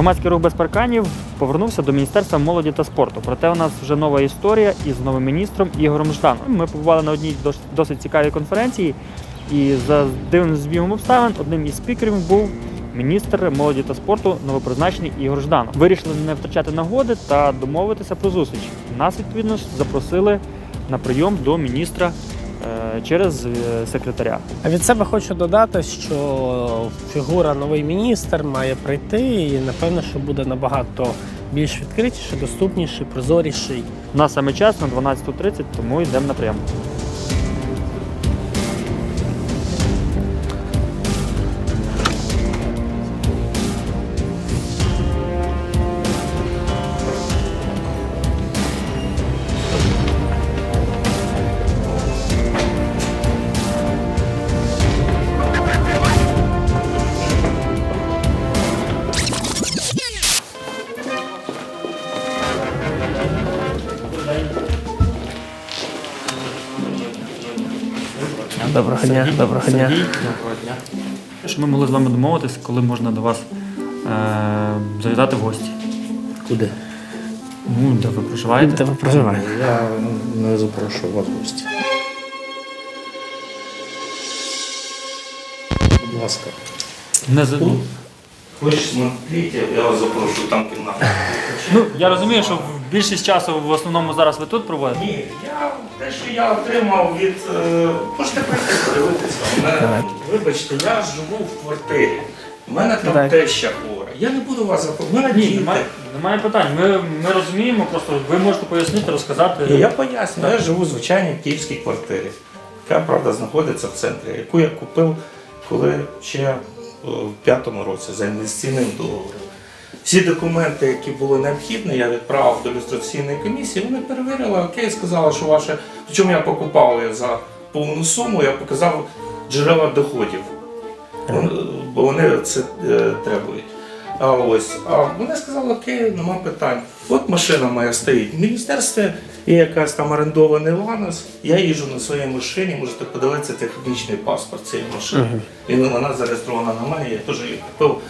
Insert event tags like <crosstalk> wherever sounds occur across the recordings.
Громадський рух без парканів повернувся до Міністерства молоді та спорту. Проте у нас вже нова історія із новим міністром Ігорем Жданом. Ми побували на одній досить цікавій конференції, і за дивним збігом обставин одним із спікерів був міністр молоді та спорту новопризначений Ігор Жданов. Вирішили не втрачати нагоди та домовитися про зустріч. Нас відповідно запросили на прийом до міністра через е, секретаря. А від себе хочу додати, що фігура новий міністр має прийти, і напевно, що буде набагато більш відкритіший, доступніший, прозоріший. У нас саме час на 12.30, тому йдемо на Доброго дня, доброго дня. Сергій, доброго дня. Ми могли з вами домовитися, коли можна до вас е, завітати в гості. Куди? Ну, де ви проживаєте? Де ви проживаєте? Я не запрошую вас в гості. Будь ласка. Не за... Хочеш смотрите, я вас запрошую там кімната. Ну, я розумію, що більшість часу в основному зараз ви тут проводите. Ні, я те, що я отримав від. Е, можете прийти подивитися. У мене- Вибачте, я живу в квартирі. У мене там Так. теща хвора. Я не буду вас. У мене Ні, діти. немає, немає питань. Ми, ми розуміємо, просто ви можете пояснити, розказати. І я поясню, я живу в звичайній київській квартирі, яка правда знаходиться в центрі, яку я купив, коли ще е, в п'ятому році за інвестиційним договором. Всі документи, які були необхідні, я відправив до ілюстраційної комісії. Вони перевірили, окей, сказали, що ваше. Причому я покупав її за повну суму, я показав джерела доходів. Бо вони це е, требують. А ось, а вони сказали, окей, нема питань. От машина моя стоїть в міністерстві, є якась там орендований ланос. Я їжджу на своїй машині, можете подивитися технічний паспорт цієї машини. І вона зареєстрована на мене, я теж її купив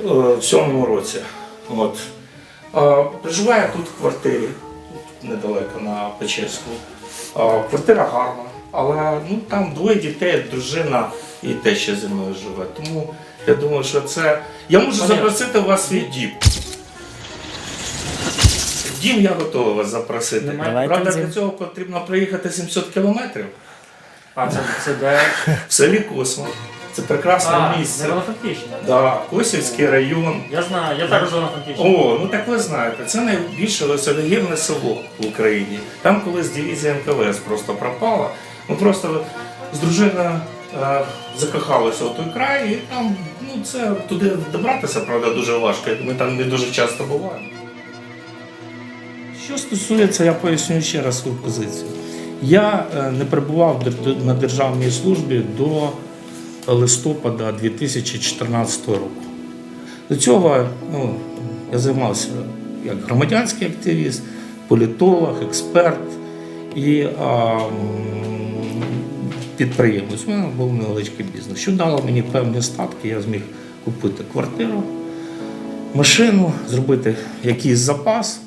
в сьомому році. От. А, проживаю тут в квартирі, тут недалеко на Печерську. А, квартира гарна, але ну, там двоє дітей, дружина і те ще зі мною живе. Тому я думаю, що це. Я можу Понятно. запросити вас свій дім. Дім я готовий вас запросити. Немає. Давайте Правда, для цього потрібно проїхати 700 кілометрів А це, це де? <laughs> в селі Космо. Це прекрасне А, місце. фактично. Да, Косівський район. Я знаю, я також фактично. О, ну так ви знаєте, це найбільше високогірне село в Україні. Там колись дивізія НКВС просто пропала. Ми просто з дружиною е, закохалися в той край, і там ну, це туди добратися, правда, дуже важко. Ми там не дуже часто буваємо. Що стосується, я поясню ще раз свою позицію. Я е, не перебував на державній службі до листопада 2014 року. До цього ну, я займався як громадянський активіст, політолог, експерт і а, підприємець. У мене був невеличкий бізнес, що дало мені певні статки. Я зміг купити квартиру, машину, зробити якийсь запас,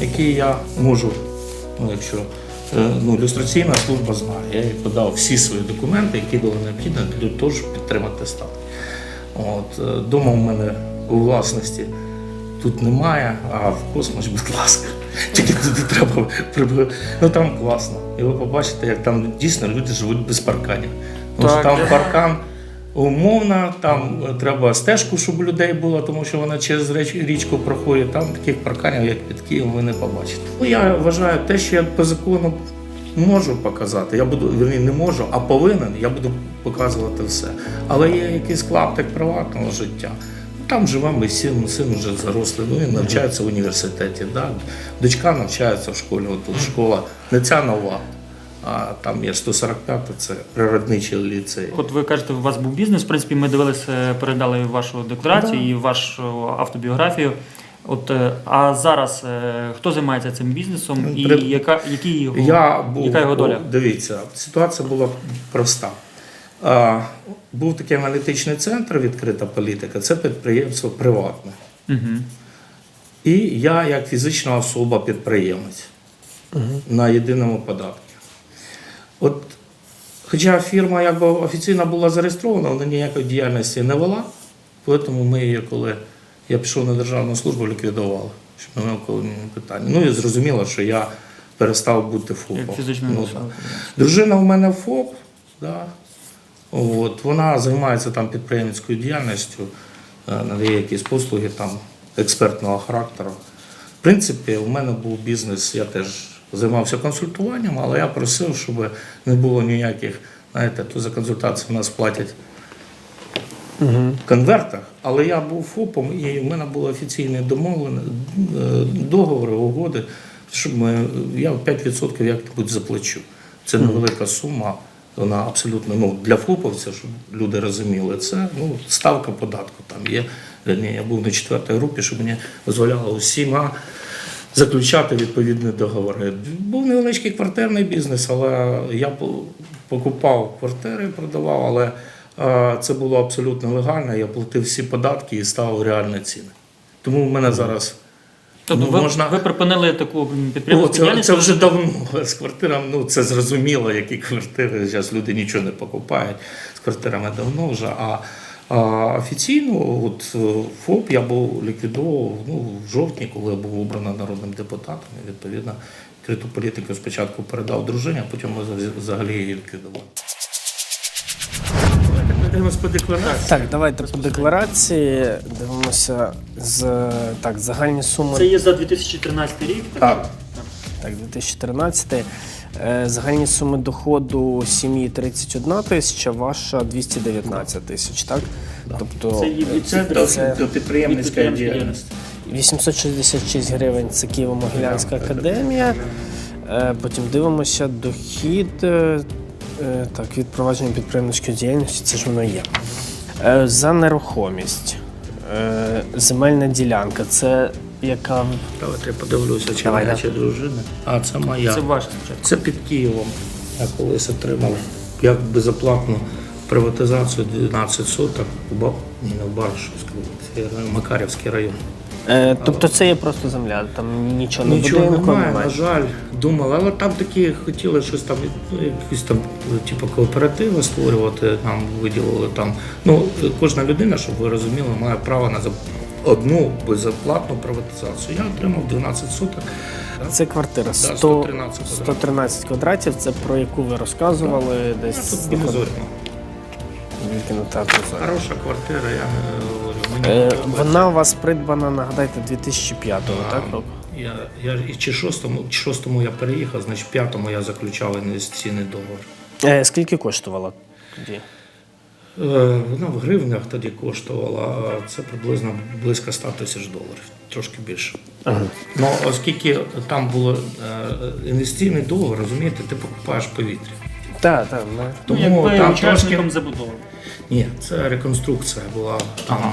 який я можу, ну, якщо ну, люстраційна служба знає. Я їй подав всі свої документи, які були необхідні для того, щоб підтримати стан. От, е, дома в мене у власності тут немає, а в космос, будь ласка. <laughs> Тільки туди треба прибути. Ну там класно. І ви побачите, як там дійсно люди живуть без парканів. Тому що там паркан умовно, там е, треба стежку, щоб людей було, тому що вона через річку проходить. Там таких парканів, як під Києвом, ви не побачите. Ну, я вважаю, те, що я по закону можу показати, я буду вірні, не можу, а повинен, я буду показувати все. Але є якийсь клаптик приватного життя. Там живемо і син, син вже зарослий, ну він навчається в університеті. Да? Дочка навчається в школі, отут школа, не ця нова, а там є 145, це природничий ліцей. От ви кажете, у вас був бізнес. В принципі, ми дивилися, передали вашу декларацію і вашу автобіографію. От, е, а зараз е, хто займається цим бізнесом і При- яка, які його, Я був, яка його доля? Дивіться, ситуація була проста. А, був такий аналітичний центр, відкрита політика, це підприємство приватне. Угу. І я як фізична особа підприємець на єдиному податку. От, хоча фірма якби офіційно була зареєстрована, вона ніякої діяльності не вела, тому ми її, коли я пішов на державну службу, ліквідували. Щоб не було питання. Ну і зрозуміло, що я перестав бути ФОПом. Ну. Дружина в мене ФОП, да. От, вона займається там підприємницькою діяльністю, е, надає якісь послуги там експертного характеру. В принципі, у мене був бізнес, я теж займався консультуванням, але я просив, щоб не було ніяких, знаєте, то за консультацію в нас платять в конвертах, але я був ФОПом і в мене були офіційні домовлені е, договори, угоди, щоб ми, я 5% як-небудь заплачу. Це невелика сума. Вона абсолютно ну, для ФОПовця, щоб люди розуміли, це ну, ставка податку там є. Я був на четвертій групі, щоб мені дозволяло усіма заключати відповідні договори. Був невеличкий квартирний бізнес, але я покупав квартири, продавав, але е, це було абсолютно легально. Я платив всі податки і ставив реальні ціни. Тому в мене зараз Тобто Ну, ви, можна- ви припинили таку О, це, це вже давно з квартирами. Ну це зрозуміло, які квартири. Зараз люди нічого не покупають з квартирами давно вже. А, а офіційно, от е, ФОП я був ліквідовував ну, в жовтні, коли я був обраний народним депутатом. І, відповідно, відкриту політику спочатку передав дружині, а потім ми взагалі її ліквідували. По декларації. Так, давайте по декларації дивимося з так, загальні суми. Це є за 2013 рік. Так. Так, 2013. Е, Загальні суми доходу сім'ї 31 тисяча, ваша 219 тисяч, так? Тобто Це від Це до, підприємницької діяльності. 866 гривень це Києво-Могилянська академія. Е, Потім дивимося дохід е, так, від провадження підприємницької діяльності, це ж воно є. За нерухомість. Земельна ділянка. Це яка Давайте я подивлюся, чи Давай, моя, да. чи дружина. А це моя. Це ваше спочатку. Це під Києвом. Я колись отримав як безоплатну приватизацію 12 соток у Ба... Ні, не в Баршівському, це район, Макарівський район. Е, тобто це є просто земля, там нічого не Нічого будинку немає, немає. на жаль, думали, але там такі хотіли щось там, ну, якісь там, типу, кооперативи створювати, нам виділили там. Ну, кожна людина, щоб ви розуміли, має право на зап- одну безоплатну приватизацію. Я отримав 12 соток. Це квартира 100, 113 квадратів. 113 квадратів, це про яку ви розказували Я десь тут. Хороша квартира, я говорю. Мені Е. Вона у вас придбана, нагадайте, 2005-го, так? Я, я і чи шостому, чи шостому я переїхав, значить п'ятому я заключав інвестиційний договор. Е, Скільки коштувала тоді? Е, Вона в гривнях тоді коштувала, це приблизно близько 100 тисяч доларів, трошки більше. Ну, оскільки там було е, інвестиційний договор, розумієте, ти покупаєш повітря. Так, так. ми- Тому Ну, якби там учасником трошки. забудови. Ні, це реконструкція була. Там,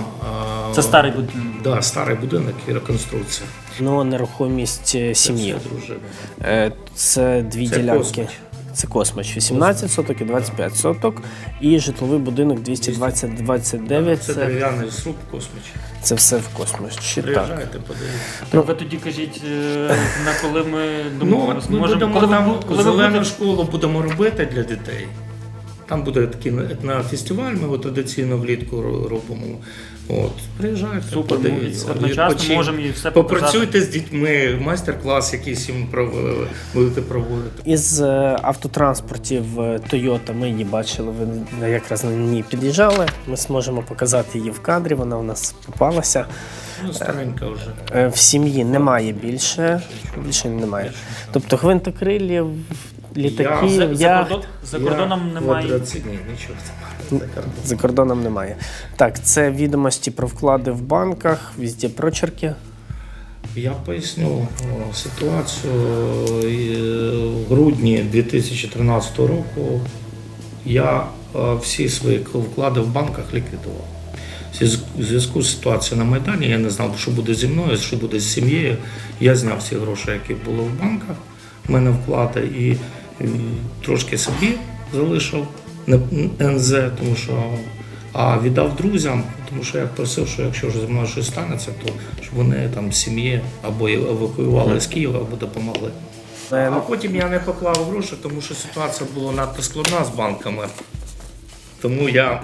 е, Це старий будинок. Да, старий будинок і реконструкція. Ну, нерухомість сім'ї. Це дружина. Це дві Це ділянки. Космич. Це космич 18 соток і 25 соток. І житловий будинок 220-29. Це Це, дерев'яний сруб космич. це все в космосі. Так. Приїжджайте, подивіться. Так ви тоді кажіть, е, на коли ми Ну, домовимося. от ми Можемо- будемо коли ви там бу- коли ви зелену будете- школу будемо робити для дітей. Там буде такий етнофестиваль, ми його традиційно влітку робимо. От, приїжджайте, Супер, подивіться. одночасно можемо і все Попрацюйте з дітьми, майстер-клас якийсь їм провели, будете проводити. Із е, автотранспортів е, Toyota ми її бачили, ви якраз на ній під'їжджали. Ми зможемо показати її в кадрі, вона у нас попалася. Ну, старенька вже. Е, В сім'ї немає більше, більше немає. Тобто гвинтокрилів, літаків, За, за, яхт кордон- за кордоном Я немає. Ні, нічого немає. За кордоном. за кордоном немає. Так, це відомості про вклади в банках, візді прочерки. Я поясню ситуацію. Е, В грудні 2013 року я е, всі свої вклади в банках ліквідував. В зв'язку з ситуацією на Майдані я не знав, що буде зі мною, що буде з сім'єю. Я зняв всі гроші, які були в банках, в мене вклади, і трошки собі залишив на НЗ, тому що а віддав друзям, Тому що я просив, що якщо вже зі мною щось станеться, то щоб вони там сім'ї або евакуювали з Києва, або допомогли. Е, А потім я не поклав гроші, тому що ситуація була надто складна з банками. Тому я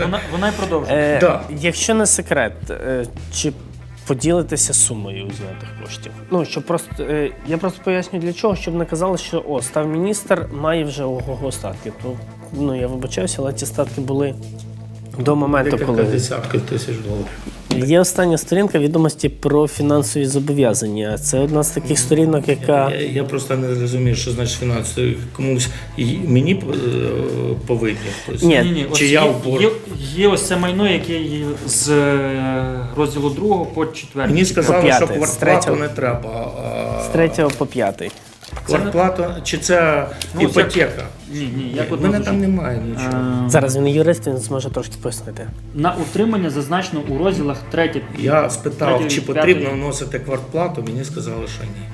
Вона, вона й продовжує. Е, Да. Якщо не секрет, е, чи поділитися сумою знятих коштів? Ну, щоб просто е, я просто поясню для чого, щоб не казали, що о, став міністр, має вже ого статки. То ну я вибачаюся, але ті статки були до моменту, декілька коли десятків тисяч доларів. є остання сторінка відомості про фінансові зобов'язання. Це одна з таких сторінок, яка Я, я просто не розумію, що значить фінансово. Комусь і мені е, повинні хтось. Ні, Ні, ні, Чи я є, в борг? є, є ось це майно, яке є з е, розділу 2 по 4. Мені сказали, п'яте, що з квартплату третього. не треба. а з 3 по 5. Квартплату чи це Ну, іпотека? Ні, ні, як У мене там немає нічого. Е, Зараз він юрист, він зможе трошки пояснити. На утримання зазначено у розділах 3. Я спитав, чи п'ятий. потрібно вносити квартплату, мені сказали, що ні.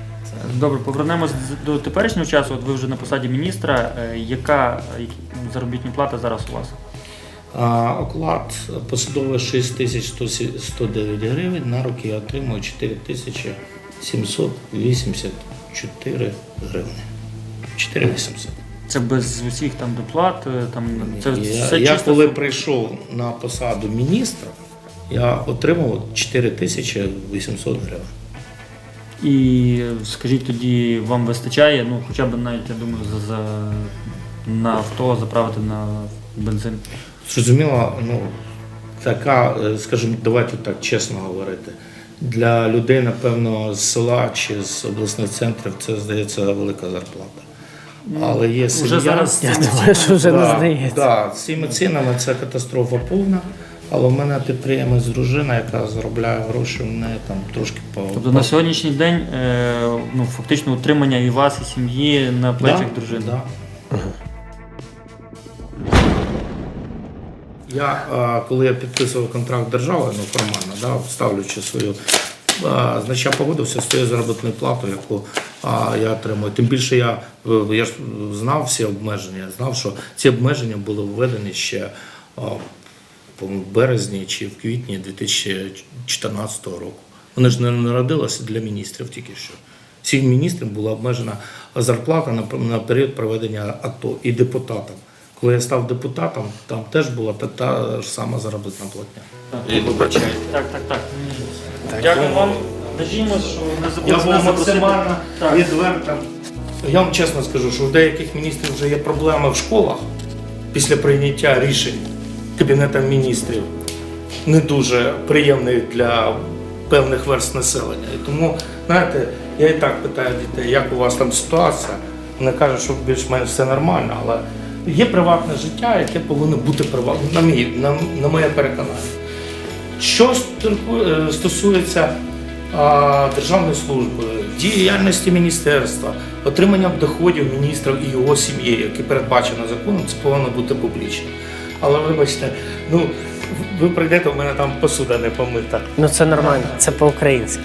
Добре, повернемось з- до теперішнього часу. От ви вже на посаді міністра. Е, Яка е, заробітна плата зараз у вас? Оклад посадовий 6109 гривень, на руки я отримую 4784 гривні. 4800. Це без усіх там доплат, е, там це я, все я чисто. коли прийшов на посаду міністра, я отримав 4800 гривень. І скажіть тоді, вам вистачає, ну хоча б навіть я думаю, за, за на авто заправити на бензин. Зрозуміло, ну така, е, скажімо, давайте так чесно говорити. Для людей, напевно, з села чи з обласних центрів це здається велика зарплата. Але є сім'я. Уже зараз Я думаю, що вже не здається. Да, з цими цінами це катастрофа повна. Але в мене підприємець дружина, яка заробляє гроші, в неї там трошки по Тобто на сьогоднішній день е, ну, фактично утримання і вас, і сім'ї на плечах дружини. Да. Я, е, коли я підписував контракт держави, ну формально, да, ставлячи свою, е, значить я погодився з тією заробітною платою, яку е, я отримую. Тим більше я, я ж знав всі обмеження, я знав, що ці обмеження були введені ще в березні чи в квітні 2014 року. Вони ж не народилися для міністрів тільки що. Всім міністрам була обмежена зарплата на період проведення АТО і депутатам. Коли я став депутатом, там теж була та, та ж сама заробітна платня. Так, так, так. так. Дякую вам. Надіємося, що не Я був максимально Так. відвертим. Я вам чесно скажу, що у деяких міністрів вже є проблеми в школах після прийняття рішень Кабінетом міністрів не дуже приємний для певних верст населення. І тому, знаєте, я і так питаю дітей, як у вас там ситуація. Вони кажуть, що більш-менш все нормально, але є приватне життя, яке повинно бути приватним, на, мій, на, на моє переконання. Що е, стосується а, державної служби, діяльності міністерства, отримання доходів міністра і його сім'ї, які передбачено законом, це повинно бути публічно. Але вибачте, ну ви прийдете, у мене там посуда не помита. Ну це нормально, це по-українськи.